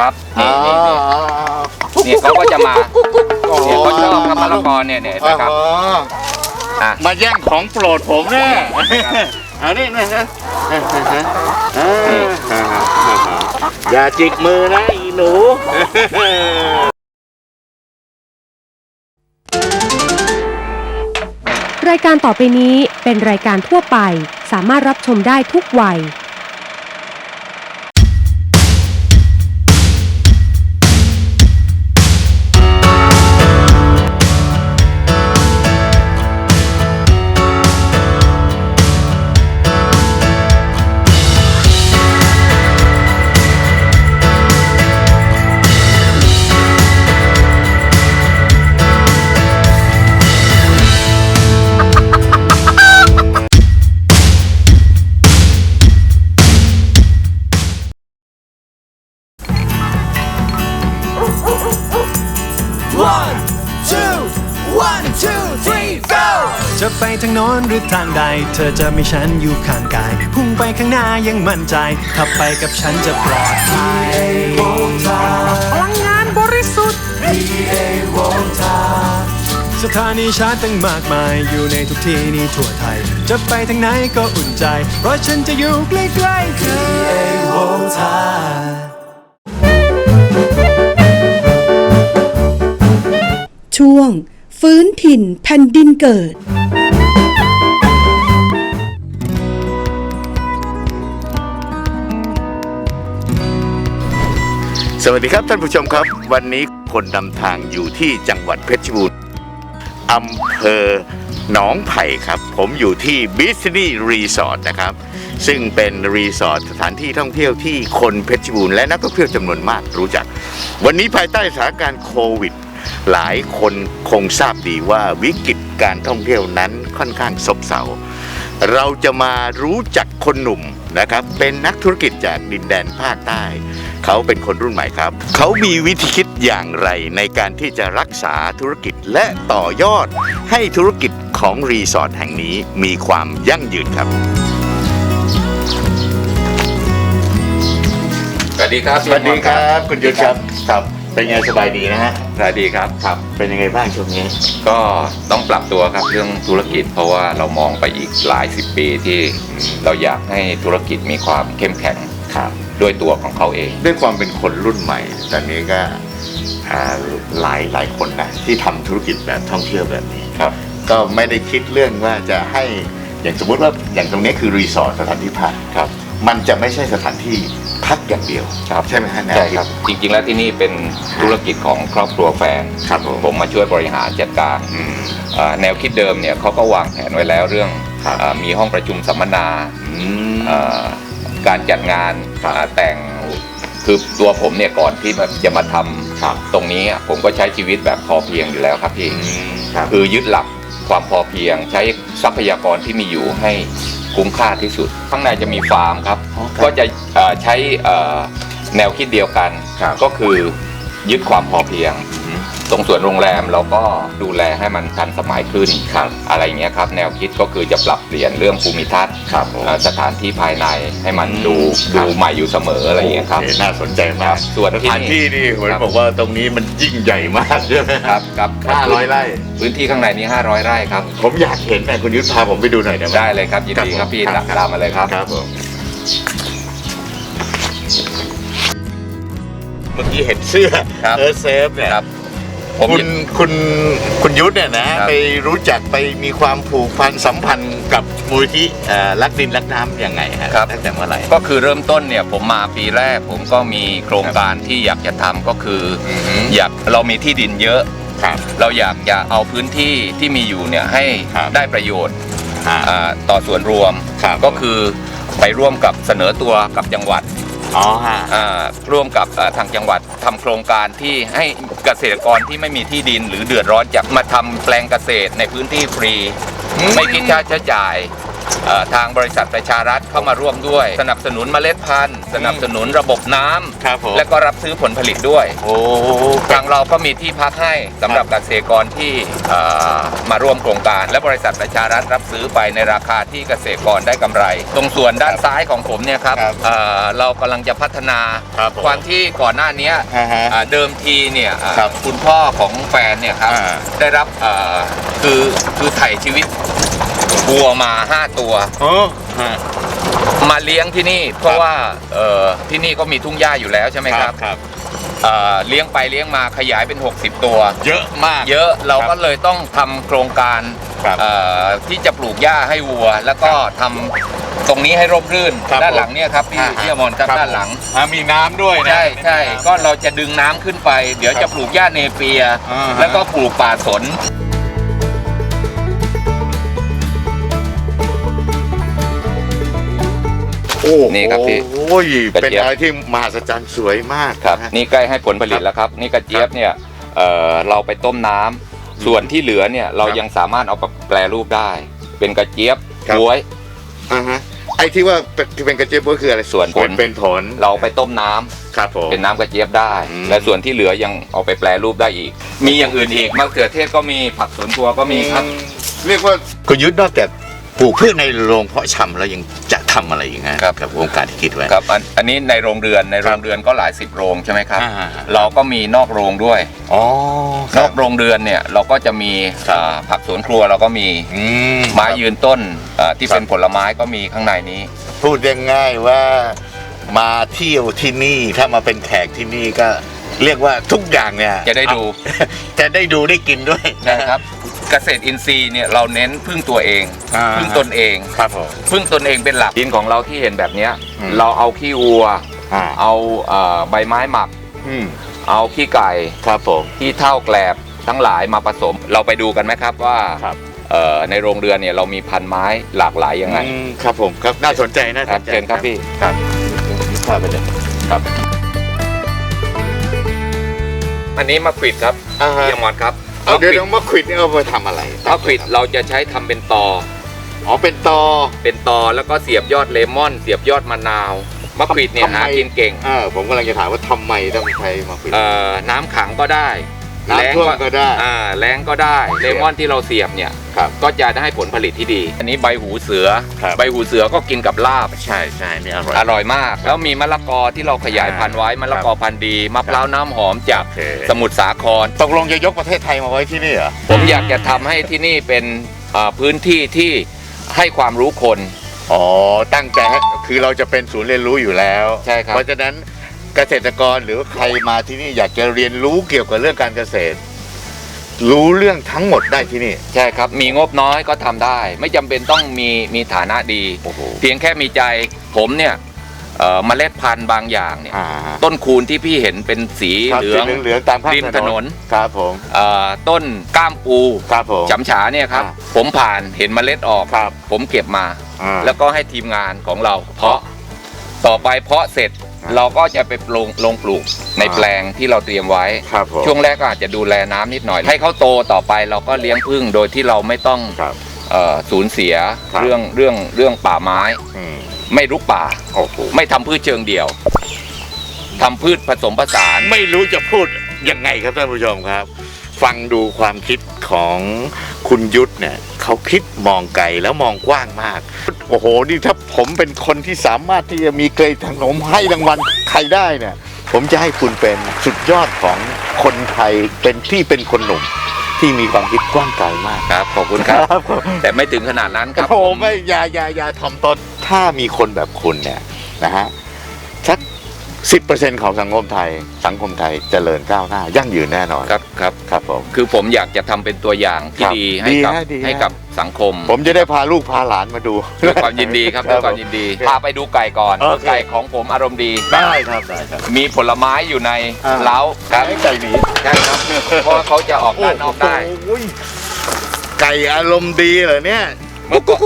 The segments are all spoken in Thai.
ครับนี่นี่นี่นี่เขาก็จะมาเนี่ยเขาชอบทำมะละกอเนี่ยเนี่ยนะครับอ๋ออะมาแย่งของโปรดผมแน่เอานี่นะฮะอย่าจิกมือนะอีหนู รายการต่อไปนี้เป็นรายการทั่วไป สามารถรับชมได้ทุกวัย ทางโน้นหรือทางใด เธอจะมีฉันอยู่ข้างกาย พุ่งไปข้างหน้ายังมั่นใจถ้าไปกับฉันจะปลอดภัยพลังงานบริสุทธิ์ PA วงทาสถานีชาร์จตั้งมากมาย อยู่ในทุกที่นี่ทั่วไทย จะไปทางไหนก็อุ่นใจ เพราะฉันจะอยู่ใกล้ๆ PA วงทาช่วง ฟื้นถิ่นแผ่นดินเกิด สวัสดีครับท่านผู้ชมครับ วันนี้คนนำทางอยู่ที่จังหวัดเพชรบูรณ์อำเภอหนองไผ่ครับ ผมอยู่ที่บิสนีรีสอร์ทนะครับ ซึ่งเป็นรีสอร์ทสถานที่ท่องเที่ยวที่คนเพชรบูรณ์และนักท่องเที่ยวจำนวนมากรู้จัก วันนี้ภายใต้สถานการณ์โควิด หลายคนคงทราบดีว่าวิกฤตการท่องเที่ยวนั้นค่อนข้างซบเซา เราจะมารู้จักคนหนุ่มนะครับ เป็นนักธุรกิจจากดินแดนภาคใต้ เขาเป็นคนรุ่นใหม่ครับ เขามีวิธีคิดอย่างไรในการที่จะรักษาธุรกิจและต่อยอด ให้ธุรกิจของรีสอร์ทแห่งนี้มีความยั่งยืนครับ สวัสดีครับสวัสดีครับ คุณยุทธครับครับ เป็นไงสบายดีนะฮะสวัสดีครับ ครับ เป็นยังไงบ้างช่วงนี้ ก็ต้องปรับตัวครับเรื่องธุรกิจ เพราะว่าเรามองไปอีกหลายสิบปีที่เราอยากให้ธุรกิจมีความเข้มแข็งครับ ด้วยตัวของเขาเอง ด้วยความเป็นคนรุ่นใหม่ตอนนี้ก็อ่าหลายหลายคนนะที่ทำธุรกิจแบบท่องเที่ยวแบบนี้ ครับ ก็ไม่ได้คิดเรื่องว่าจะให้อย่างสมมุติว่าอย่างตรงนี้คือรีสอร์ทสถานที่พักครับ มันจะไม่ใช่สถานที่พักอย่างเดียวครับใช่ไหมฮะแนวใช่คิด ครับ จริงๆแล้วที่นี่เป็นธุรกิจของครอบครัวแฟนครับผม ผมมาช่วยบริหารจัดการอืมเอ่อแนวคิดเดิมเนี่ยเขาก็วางแผนไว้แล้วเรื่องครับเอ่อมีห้องประชุมสัมมนาอืมเอ่อการจัดงานครับเอ่อแต่งคือตัวผมเนี่ยก่อนที่จะมาทครับำตรงนี้อะผมก็ใช้ชีวิตแบบพอเพียงอยู่แล้วครับพี่ครับ คือยึดหลักความพอเพียงใช้ทรัพยากรที่มีอยู่ให้ คุ้มค่าที่สุด ข้างในจะมีฟาร์มครับอ๋อครับก็จะเอ่อใช้เอ่อแนวคิดเดียวกันครับก็คือยึดความพอเพียง ตรงส่วนโรงแรมเราก็ดูแลให้มันทันสมัยขึ้นครับอะไรเงี้ยครับแนวคิดก็คือจะปรับเปลี่ยนเรื่องภูมิทัศน์ครับผม เอ่อสถานที่ภายในให้มันดูครับ ดูใหม่อยู่เสมออะไรเงี้ยครับ โอน่าสนใจคมารักบส่วนสที่ ถานที่นี่ผมครับบอกว่าตรงนี้มันยิ่งใหญ่มากใช่ไหมครับครับห้าร้อยไร่ พื้นที่ข้างในนี้ 500 ไร่ครับ ผมอยากเห็นนะคุณยุทธพาผมไปดูหน่อยได้ไหมได้เลยครับยินดีครับพี่ตามมาเลยครับ ครับผมเมื่อกี้เห็นเสื้อครับเออเซฟเนี่ยครับ ผม คุณคุณคุณยุทธเนี่ยนะครับ ไปรู้จักไปมีความผูกพันสัมพันธ์กับมูลที่เอ่อรักดินรักน้ำยังไงฮะครับ ตั้งแต่เมื่อไหร่ ก็คือเริ่มต้นเนี่ยผมมาปีแรกผมก็มีโครงการที่อยากจะทำก็คือออฮึอยากเรามีที่ดินเยอะ ครับ เราอยากจะเอาพื้นที่ที่มีอยู่เนี่ยให้ครับ ได้ประโยชน์อ่า อ่าต่อส่วนรวมครับ ก็คือไปร่วมกับเสนอตัวกับจังหวัด อ๋อฮะ อ่าร่วมกับอ่าทางจังหวัดทำโครงการที่ให้เกษตรกรที่ไม่มีที่ดินหรือเดือดร้อนจากมาทำแปลงเกษตรในพื้นที่ฟรีอืมไม่คิดค่าใช้จ่ายเอ่อ ทางบริษัทประชารัฐเข้ามาร่วมด้วย สนับสนุนเมล็ดพันธุ์ สนับสนุนระบบน้ำครับผม และก็รับซื้อผลผลิตด้วย โอ้ ทางเราก็มีที่พักให้สำหรับเกษตรกรที่เอ่อมาร่วมโครงการ และบริษัทประชารัฐรับซื้อไปในราคาที่เกษตรกรได้กำไร ตรงส่วนด้านซ้ายของผมเนี่ยครับครับเอ่อเรากำลังจะพัฒนาครับผมความที่ก่อนหน้านี้อ่าฮะอ่าเดิมทีเนี่ยอ่าครับคุณพ่อของแฟนเนี่ยครับอ่าได้รับเอ่อ คือคือไถ่ชีวิตวัวมา5ตัวโอ้ฮะ มาเลี้ยงที่นี่ เพราะว่าเอ่อที่นี่ก็มีทุ่งหญ้าอยู่แล้วใช่ไหมครับครับเอ่อเลี้ยงไปเลี้ยงมาขยายเป็น 60 ตัว เยอะมาก เยอะเราครับก็เลยต้องทำโครงการครับเอ่อที่จะปลูกหญ้าให้วัว แล้วก็ทำตรงนี้ให้ร่มรื่นครับด้านผมหลังเนี่ยครับพี่อ่าฮะ พี่อมรครับด้านหลัง อ่ามีน้ำด้วยนะ ใช่ใช่ก็เราจะดึงน้ำขึ้นไป เดี๋ยวจะปลูกหญ้าเนเปีย อ่าฮะ แล้วก็ปลูกป่าสน โอ้นี่ครับพี่โอ้ยกระเป็นเจี๊ยบ อะไรที่มหัศจรรย์สวยมากครับนะฮะ นี่ใกล้ให้ผลผลิตแล้วครับ นี่กระเจี๊ยบเนี่ยเอ่อเราไปต้มน้ำส่วนที่เหลือเนี่ยเราครับยังสามารถเอาไปแปรรูปได้ เป็นกระเจี๊ยบครับ บ๊วย อ่าฮะไอ้ที่ว่าเป็นเป็นกระเจี๊ยบก็คืออะไรส่วนผลเป็นเป็นผลเราไปต้มน้ำครับผม เป็นน้ำกระเจี๊ยบได้ อืม และส่วนที่เหลือยังเอาไปแปรรูปได้อีก มีอย่างอื่นอีกมะเขือเทศก็มีผักสวนครัวก็มีครับ เรียกว่าคุณยุทธนอกจาก ปลูกพืชในโรงเพาะชำแล้วยังจะทำอะไรอีกนะครับ กับโครงการที่คิดไว้ ครับอันอันนี้ในโรงเรือนในโรงเรือนก็หลายสิบโรงใช่ไหมครับ อ่า เราก็มีนอกโรงด้วย อ๋อ นอกโรงเรือนเนี่ยเราก็จะมีครับ อ่าผักสวนครัวเราก็มีอืม ไม้ยืนต้นอ่าที่ครับ เป็นผลไม้ก็มีข้างในนี้ พูดง่ายๆว่ามาเที่ยวที่นี่ถ้ามาเป็นแขกที่นี่ก็เรียกว่าทุกอย่างเนี่ยจะได้ดู จะได้ดูได้กินด้วยนะครับ เกษตรอินทรีย์เนี่ยเราเน้นพึ่งตัวเอง อ่า พึ่งตนเอง ครับผม พึ่งตนเองเป็นหลัก ดินของเราที่เห็นแบบเนี้ย อืม เราเอาขี้วัว อ่าเอาเอ่อใบไม้หมัก อืมเอาขี้ไก่ครับผมขี้เท่าแกลบทั้งหลายมาผสม เราไปดูกันไหมครับว่าครับเอ่อในโรงเรือนเนี่ยเรามีพันไม้หลากหลายยังไง อืมครับผมครับน่าสนใจน่าคสรับนใจเชิญครับพี่ ครับพาไปเลยครับ อันนี้มะขวิดครับอ่าฮะพี่อมรครับ เอาเดี๋ยวมะขวิดน้องมะขวิดเนี่ยเอาไปทำอะไรมะขวิดเราจะใช้ทำเป็นตอ อ๋อเป็นตอเป็นตอแล้วก็เสียบยอดเลมอน เสียบยอดมะนาวมะขวิดเนี่ยทำไมหากินเก่ง เออผมกำลังจะถามว่าทำไมต้องใช้มะขวิดเอ่อน้ำขังก็ได้ น้ำท่วมก็ได้ อ่าแรงก็ได้เลมอนที่เราเสียบเนี่ย ครับ ก็จะได้ผลผลิตที่ดี อันนี้ใบหูเสือ ครับ ใบหูเสือก็กินกับลาบ ใช่ใช่นี่อร่อย อร่อยมาก แล้วมีมะละกอที่เราขยายพันธุ์ไว้มะละกอพันธุ์ดีมะพร้าวน้ำหอมจากโอเค สมุทรสาคร ตกลงจะยกประเทศไทยมาไว้ที่นี่เหรอ ผมอยากจะทำให้ที่นี่เป็นอ่าพื้นที่ที่ให้ความรู้คน อ๋อ ตั้งใจให้คือเราจะเป็นศูนย์เรียนรู้อยู่แล้ว ใช่ครับเพราะฉะนั้น เกษตรกรหรือใครมาที่นี่อยากจะเรียนรู้เกี่ยวกับเรื่องการเกษตร รู้เรื่องทั้งหมดได้ที่นี่ ใช่ครับ มีงบน้อยก็ทำได้ ไม่จำเป็นต้องมีมีฐานะดี โอ้โห เพียงแค่มีใจผมเนี่ยเอ่อเมล็ดพันธุ์บางอย่างเนี่ย อ่าต้นคูณที่พี่เห็นเป็นสีครับเหลือง สีเหลืองๆตามข้างริมถนน ครับผมเอ่อต้นก้ามปูครับผม จำฉาเนี่ยครับ อ่าผมผ่านเห็นเมล็ดออก ครับผมเก็บมา อ่า แล้วก็ให้ทีมงานของเราเพาะ ต่อไปเพาะเสร็จอ่าเราก็จะไปลงลงปลูกในอ่าแปลงที่เราเตรียมไว้ ครับผมช่วงแรกก็อาจจะดูแลน้ำนิดหน่อย ให้เขาโตต่อไปเราก็เลี้ยงพึ่งโดยที่เราไม่ต้องครับเอ่อสูญเสียครับเรื่องเรื่องเรื่องป่าไม้อืมไม่รุกป่าโอ้โหไม่ทำพืชเชิงเดี่ยวทำพืชผสมผสาน ไม่รู้จะพูดยังไงครับท่านผู้ชมครับ ฟังดูความคิดของคุณยุทธเนี่ยเขาคิดมองไกลแล้วมองกว้างมาก โอ้โห นี่ถ้าผมเป็นคนที่สามารถที่จะมีเกรดทางนมให้รางวัลใครได้เนี่ยผมจะให้คุณเป็นสุดยอดของคนไทยเป็นที่เป็นคนหนุ่มที่มีความคิดกว้างไกลมาก ครับ ขอบคุณครับ แต่ไม่ถึงขนาดนั้นครับโอ้โหไม่อย่าอย่าอย่าถ่อมตนถ้ามีคนแบบคุณเนี่ยนะฮะ สิบเปอร์เ10%ของสังคมไทย สังคมไทยเจริญก้าวหน้า ยั่งยืนแน่นอนครับครับครับผม คือผมอยากจะทำเป็นตัวอย่างที่ครัดีให้กับให้กับสังคมผมจะได้พาลูกพาหลานมาดู ด้วยความยินดีครับด้วยความยินดีพาไปดูไก่ก่อนอไก่ของผมอารมณ์ดี ได้ครับได้ครับ มีผลไม้อยู่ในเล้าครับไก่หนีใช่ครับเพราะเขาจะออกด้านนอกได้ไก่อารมณ์ดีเหรอเนี่ย เมื่อก่อน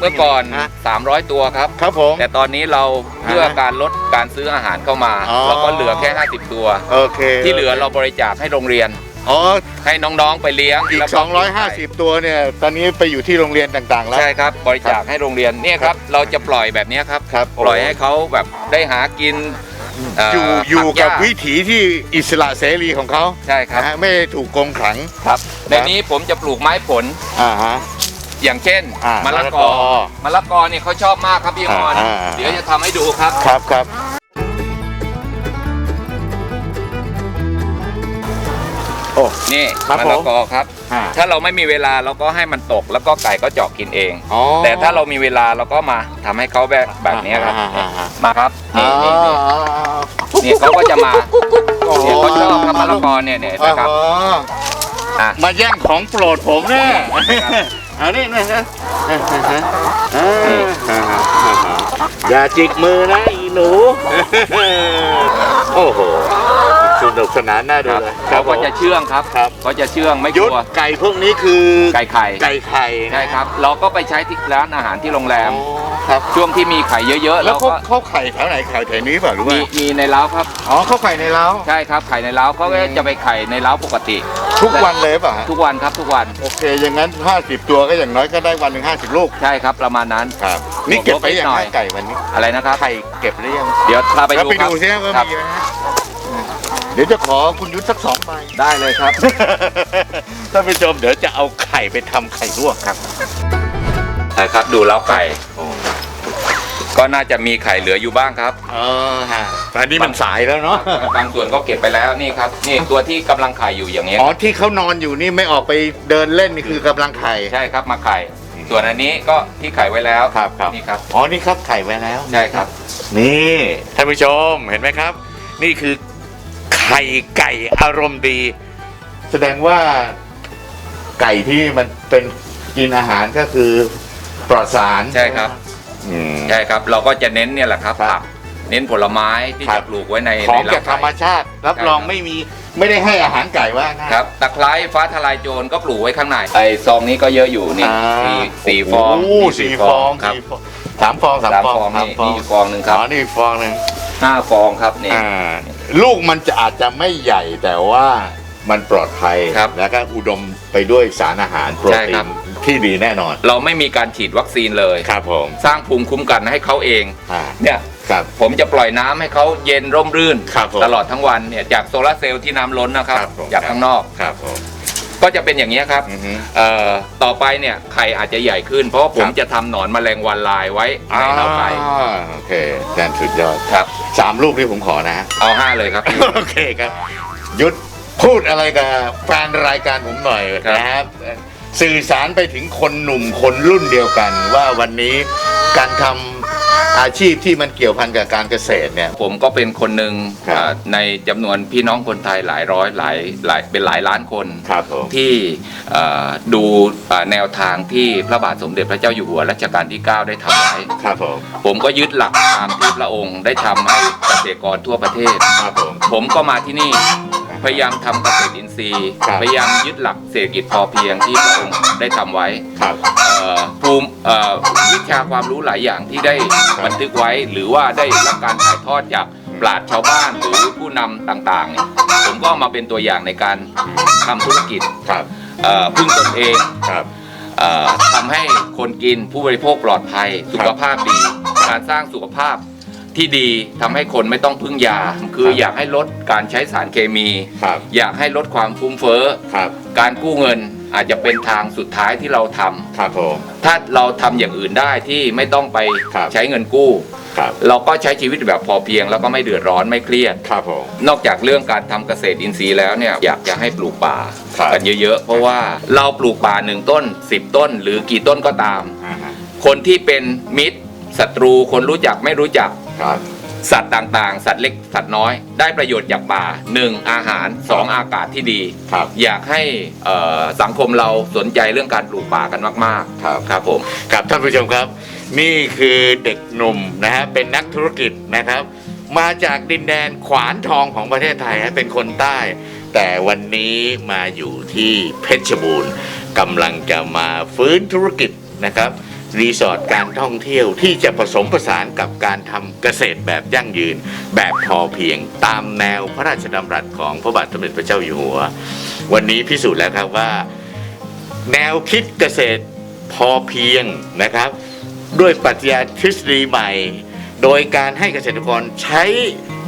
เมื่อก่อน ฮะ 300 ตัวครับ ครับผม แต่ตอนนี้เราเพื่อฮะการลดการซื้ออาหารเข้ามาอ๋อ เราก็เหลือแค่ 50 ตัว โอเคที่เหลือเราบริจาคให้โรงเรียน อ๋อให้น้องๆไปเลี้ยงอีก แล้วก็250 ตัวเนี่ย ตอนนี้ไปอยู่ที่โรงเรียนต่างๆแล้ว ใช่ครับ บริจาคให้โรงเรียนเนี่ยครับ เราจะปล่อยแบบเนี้ยครับ ครับปล่อยให้เขาแบบได้หากินเอยู่อยู่ผักับหญ้าวิถีที่อิสระเสรีของเขาใช่ครับนะฮะไม่ได้ถูกกรงขัง ครับในนี้ผมจะปลูกไม้ผล อ่าฮะ อย่างเช่นอ่ามมะละกอมะละกอมะละกอเนี่ยเขาชอบมากครับพี่ออนอ่าอ่า เดี๋ยวจะทำให้ดูครับ ครับครับโอ้ นี่ครับมะผมละกอครับ อ่า ถ้าเราไม่มีเวลาเราก็ให้มันตกแล้วก็ไก่ก็เจาะกินเอง อ๋อแต่ถ้าเรามีเวลาเราก็มาทำให้เขาแบบแบบนี้ครับ อ่าอ่าอ่ามาครับอ๋นี่อนี่นี่ นี่เขาก็จะมา เนี่ยเขาชอบครับมะละกอเนี่ยเนี่ยนะครับอ๋ออะมาแย่งของโปรดผมเนี่ย เอานี่นะฮะอย่าจิกมือนะอีหนู โอ้โหสนุกสนานน่าดูครับเลยเขาก็จะเชื่องครับครับเขาจะเชื่องไม่กยุดลัวไก่พวกนี้คือไก่ไข่ไก่ไข่นะ ใช่ครับ เราก็ไปใช้ที่ร้านอาหารที่โรงแรอ๋อม ครับ ช่วงที่มีไข่เยอะๆแล้เราวเขาก็เขาไข่แถวไหนไข่แถวนี้เปล่าหรือมีว่ามีในเล้าครับ อ๋อเขาไข่ในเล้า ใช่ครับไข่ในเล้าเขาก็จะไปไข่ในเล้าปกติ ทุกวันเลยเปล่ะทุกวันครับทุกวันโอเค อย่างนั้น 50 ตัวก็อย่างน้อยก็ได้วันหนึ่ง50 ลูก ใช่ครับประมาณนั้น ครับ นี่เก็บไปยังหน่ไงอย ไก่วันนี้ อะไรนะครับ ไข่เก็บหรือยังเดี๋ยวพาไปแล้วดูไปครับดูซิว่าครับมีไหมฮะเดี๋ยวจะขอคุณยุทธสักสองใบ ได้เลยครับ ท่านผู้ชมเดี๋ยวจะเอาไข่ไปทำไข่ลวกครับนะครับดูเล้าไก่ ก็น่าจะมีไข่เหลืออยู่บ้างครับ เออฮะอันนี้มันสายแล้วเนาะ บางส่วนก็เก็บไปแล้วนี่ครับ นี่ตัวที่กำลังไข่อยู่อย่างเงี้ยอ๋อที่เขานอนอยู่นี่ไม่ออกไปเดินเล่นนี่คือกำลังไข่ ใช่ครับมาไข่ ส่วนอันนี้ก็ที่ไข่ไว้แล้วครับครับ นี่ครับ อ๋อนี่ครับไข่ไว้แล้ว ใช่ครับ นี่ท่านผู้ชมเห็นไหมครับ นี่คือไข่ไก่อารมณ์ดี แสดงว่าไก่ที่มันเป็นกินอาหารก็คือปลอดสารใช่ครับ อืม ใช่ครับ เราก็จะเน้นเนี่ยแหละครับครับผักเน้นผลไม้ที่ครัจะบ ปลูกไว้ในของในจากธรรมไก่ชาติ รับใช่รองครับไม่มีไม่ได้ให้อาหารไก่ว่าง่าย ครับตะไคร้ฟ้าทลายโจรก็ปลูกไว้ข้างในไอซองนี้ก็เยอะอยู่นี่อ่าสี่สี่ฟองโอ้นี่สี่ฟองครับสี่ฟองสามฟองสามสามฟองฟองนี่นี่อยู่ฟองหนึ่งครับอ๋อนี่ฟองหนึ่งห้าฟองครับนี่ อ่า ลูกมันจะอาจจะไม่ใหญ่แต่ว่ามันปลอดภัยครับแล้วก็อุดมไปด้วยสารอาหารโปรใช่ตีครันบ ที่ดีแน่นอน เราไม่มีการฉีดวัคซีนเลย ครับผม สร้างภูมิคุ้มกันให้เขาเอง อ่า เนี่ย ครับ ผมจะปล่อยน้ำให้เขาเย็นร่มรื่น ครับผมตลอดทั้งวันเนี่ยจากโซลาร์เซลล์ที่น้ำล้นนะครับ ครับผม จากข้างนอก ครับผม ก็จะเป็นอย่างนี้ยครับ อือฮึ เอ่อ ต่อไปเนี่ยไข่อาจจะใหญ่ขึ้น เพราะว่าผมครับ จะทำหนอนแมลงวันลายไว้ในเล้าไก่อ่าโอเคแดนสุดยอดครับ สามลูกนี่ผมขอนะฮะ เอาห้าเลยครับ โอเคครับ ยุทธพูดอะไรกับแฟนรายการผมหน่อยครับนะครับ สื่อสารไปถึงคนหนุ่มคนรุ่นเดียวกัน ว่าวันนี้การทำอาชีพที่มันเกี่ยวพันกับการเกษตรเนี่ย ผมก็เป็นคนหนึ่งครับเอ่อในจำนวนพี่น้องคนไทยหลายร้อยหลายหลายเป็นหลายล้านคนครับผมที่เอ่อดูเอ่อแนวทางที่พระบาทสมเด็จพระเจ้าอยู่หัวรัชกาลที่ 9 ได้ทำไว้ ครับผมผมก็ยึดหลักตามที่พระองค์ได้ทำให้เกษตรกรทั่วประเทศ ครับผมผมก็มาที่นี่ พยายามทำเกษตรอินทรีย์ ครับพยายามยึดหลักเศรษฐกิจพอเพียงที่พระองค์ได้ทำไว้ครับเอ่อภูมิเอ่อวิชาความรู้หลายอย่างที่ได้บันทึกไว้ หรือว่าได้รับการถ่ายทอดจากปราชญ์ชาวบ้านหรือผู้นำต่างๆเนี่ยผมก็เอามาเป็นตัวอย่างในการทำธุรกิจครับ เอ่อพึ่งตนเอง ครับ เอ่อทำให้คนกินผู้บริโภคปลอดภัย สุขภาพดี การสร้างสุขภาพ ที่ดีทำให้คนไม่ต้องพึ่งยา คืออยากให้ลดการใช้สารเคมี ครับอยากให้ลดความฟุ้งเฟ้อ ครับการกู้เงินอาจจะเป็นทางสุดท้ายที่เราทำครับผม ถ้าเราทำอย่างอื่นได้ที่ไม่ต้องไปครับ ใช้เงินกู้ ครับเราก็ใช้ชีวิตแบบพอเพียงแล้วก็ไม่เดือดร้อนไม่เครียด ครับผม นอกจากเรื่องการทำเกษตรอินทรีย์แล้วเนี่ยอยากจะให้ปลูกป่าครับ กันเยอะๆ เพราะว่าเราปลูกป่าหนึ่งต้น 10 ต้น หรือกี่ต้นก็ตาม อ่าฮะคนที่เป็นมิตรศัตรูคนรู้จักไม่รู้จัก ครับสัตว์ต่างๆ สัตว์เล็กสัตว์น้อย ได้ประโยชน์จากป่า 1. อาหาร 2. อากาศที่ดี ครับอยากให้เอ่อสังคมเราสนใจเรื่องการปลูกป่ากันมากครับๆครับผม ครับท่านผู้ชมครับ นี่คือเด็กหนุ่มนะฮะเป็นนักธุรกิจนะครับ มาจากดินแดนขวานทองของประเทศไทยฮะเป็นคนใต้ แต่วันนี้มาอยู่ที่เพชรบูรณ์กำลังจะมาฟื้นธุรกิจนะครับ รีสอร์ทการท่องเที่ยวที่จะผสมผสานกับการทำเกษตรแบบยั่งยืน แบบพอเพียงตามแนวพระราชดำรัสของพระบาทสมเด็จพระเจ้าอยู่หัว วันนี้พิสูจน์แล้วครับว่า แนวคิดเกษตรพอเพียงนะครับ ด้วยปรัชญาทฤษฎีใหม่ โดยการให้เกษตรกรใช้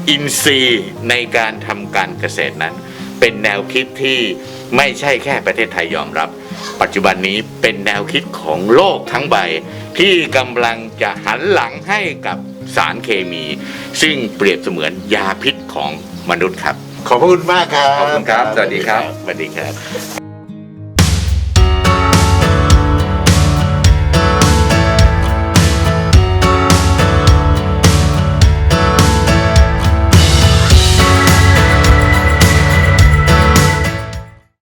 อินทรีย์ในการทำการเกษตรนั้น เป็นแนวคิดที่ไม่ใช่แค่ประเทศไทยยอมรับ ปัจจุบันนี้เป็นแนวคิดของโลกทั้งใบ ที่กำลังจะหันหลังให้กับสารเคมี ซึ่งเปรียบเสมือนยาพิษของมนุษย์ครับ ขอบพระคุณมากครับ ขอบคุณครับ สวัสดีครับ สวัสดีครับ